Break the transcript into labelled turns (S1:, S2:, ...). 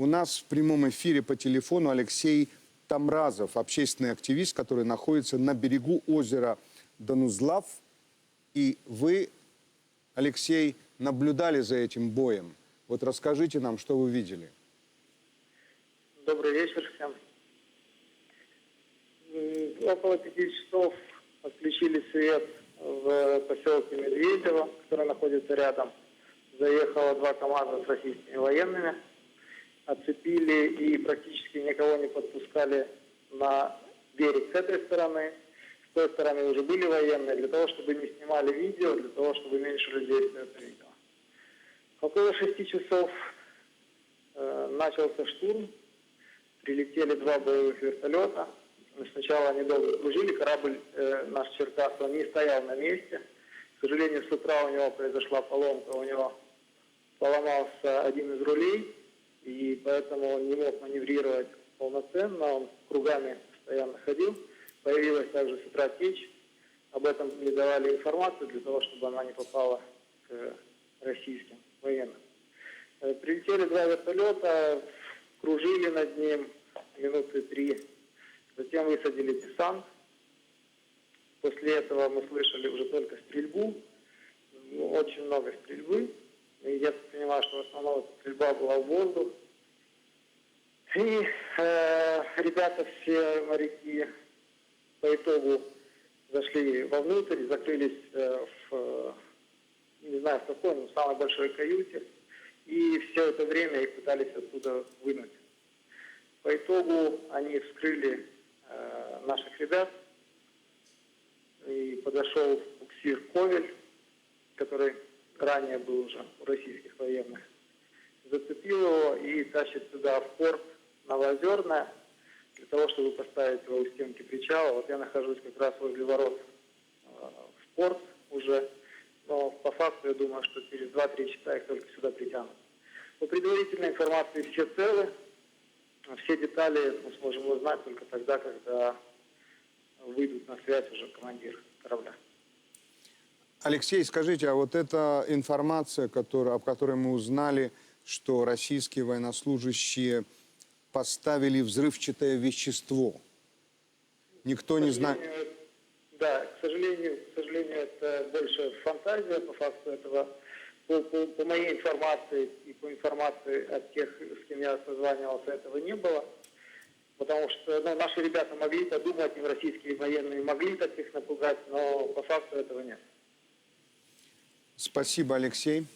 S1: У нас в прямом эфире по телефону Алексей Тамразов, общественный активист, который находится на берегу озера Данузлав. И вы, Алексей, наблюдали за этим боем. Вот расскажите нам, что вы видели.
S2: Добрый вечер всем. Около пяти часов отключили свет в поселке Медведево, который находится рядом. Заехало два КАМАЗа с российскими военными. Оцепили и практически никого не подпускали на берег с этой стороны. С той стороны уже были военные, для того, чтобы не снимали видео, для того, чтобы меньше людей все это видело. Около шести часов э, начался штурм. Прилетели два боевых вертолета. Сначала они долго кружили, корабль э, наш Черкас, он не стоял на месте. К сожалению, с утра у него произошла поломка, у него поломался один из рулей, и поэтому он не мог маневрировать полноценно, он кругами постоянно ходил. Появилась также с утра течь, об этом не давали информацию для того, чтобы она не попала к российским военным. Э, Прилетели два вертолета, кружили над ним минуты три. Затем высадили десант. После этого мы слышали уже только стрельбу. Ну, очень много стрельбы. И я так понимаю, что в основном стрельба была в воздух. И э, ребята, все моряки по итогу зашли вовнутрь, закрылись э, в, не знаю в какой, но в самой большой каюте. И все это время их пытались оттуда вынуть. По итогу они вскрыли э, наших ребят, и подошел буксир Ковель, который ранее был уже у российских военных, зацепил его и тащит сюда в порт Новоозерное, для того, чтобы поставить его у стенки причала. Вот я нахожусь как раз возле ворот э, в порт уже, но по факту я думаю, что через 2-3 часа их только сюда притянут. По предварительной информации все целы, все детали мы сможем узнать только тогда, когда выйдут на связь уже командир корабля.
S1: Алексей, скажите, а вот эта информация, которая, об которой мы узнали, что российские военнослужащие поставили взрывчатое вещество, никто не знает...
S2: Да, к сожалению, к сожалению, это больше фантазия по факту этого. По, по- по моей информации и по информации от тех, с кем я созванивался, этого не было. Потому что ну, наши ребята могли подумать, и российские военные могли так их напугать, но по факту этого нет.
S1: Спасибо, Алексей.